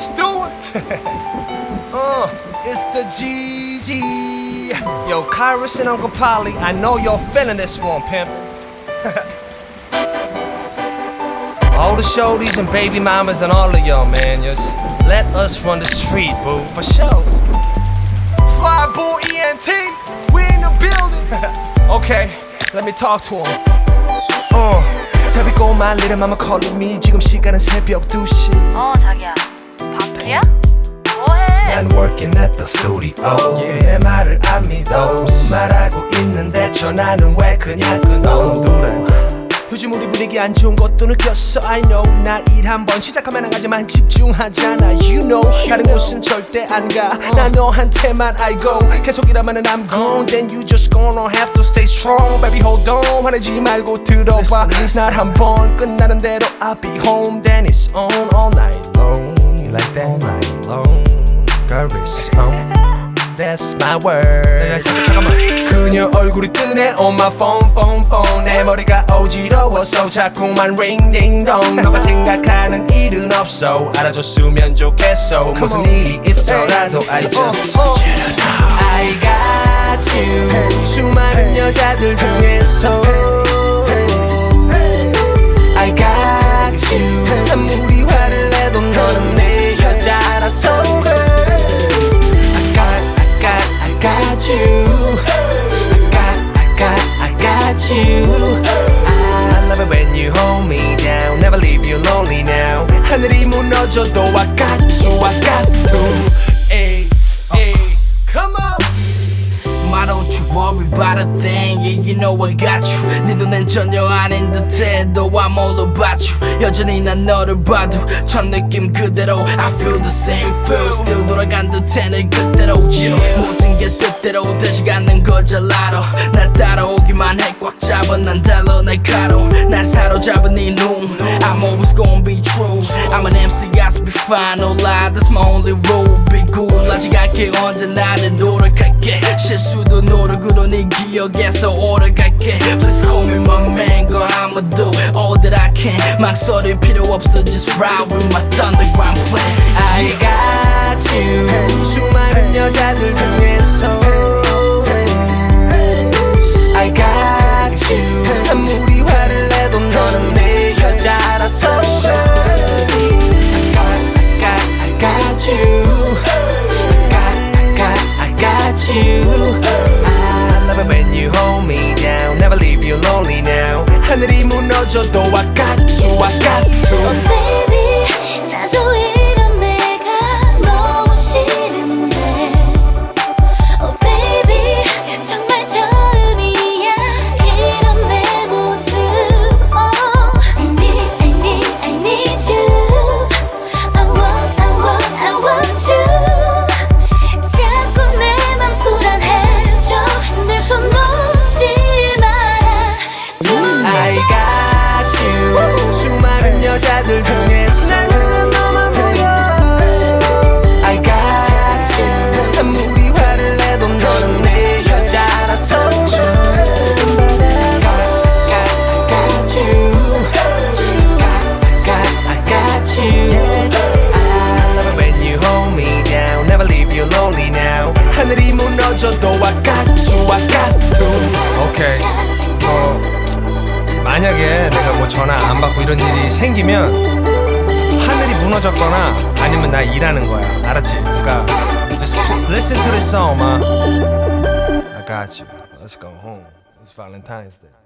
Let's do it. uh, it's the GG. Yo, Kyrus and Uncle Polly, I know you're feeling this one, pimp. all the shorties and baby mamas and all of y'all, man, just let us run the street, boo, for sure. Flyboy ENT, we in the building. okay, let me talk to him. Uh, there we go, my little mama calling me. 지금 시간은 새벽 2시. 어 자기야 뭐해? I'm working at the studio. 내 말을 안 믿어. 말하고 있는데 전화는 왜 그냥 끊어? 요즘 우리 분위기 안 좋은 것도 느꼈어 I know 나 일 한 번 시작하면 안 가지만 집중하잖아 You know 다른 곳은 절대 안가나 너한테만 I go 계속 일하면은 I'm gone Then you just gonna have to stay strong Baby hold on 화내지 말고 들어봐 날 한 번 끝나는 대로 I'll be home Then it's on all night That's my word 잠깐만 그녀 얼굴이 뜨네 on my phone phone phone 내 머리가 어지러워서 자꾸만 ring ding dong 너가 생각하는 일은 없어 알아줬으면 좋겠어 무슨 일이 있더라도 I just want you to know I got you 수많은 여자들 중에서 know I got you 네 눈엔 전혀 아닌 듯해 though I'm all about you 여전히 난 너를 봐도 첫 느낌 그대로 I feel the same feel still 돌아간 듯해 늘 그대로 yeah. 모든 게 뜻대로 되지 않는 걸잘 알아 날 따라오기만 해 꽉 잡은 난 달러 내 가로 날 사로잡은 네눈 I'm always gonna be true I'm an MC gotta be fine no lie that's my only rule be cool 아직 않게 언제나 늘 노력할게 실수도 노력으로 네기 억에서 오래갈게 Please call me my man girl I'ma do all that I can 망설일 필요 없어 just ride with my thunderground plan I got you. 수많은 여자들 중에서 You lonely now. 하늘이 무너져도 I got you, I got to. 만약에 내가 뭐 전화 안 받고 이런 일이 생기면 하늘이 무너졌거나 아니면 나 일하는 거야 알았지? 그러니까 just listen to this song ma I got you Let's go home It's Valentine's Day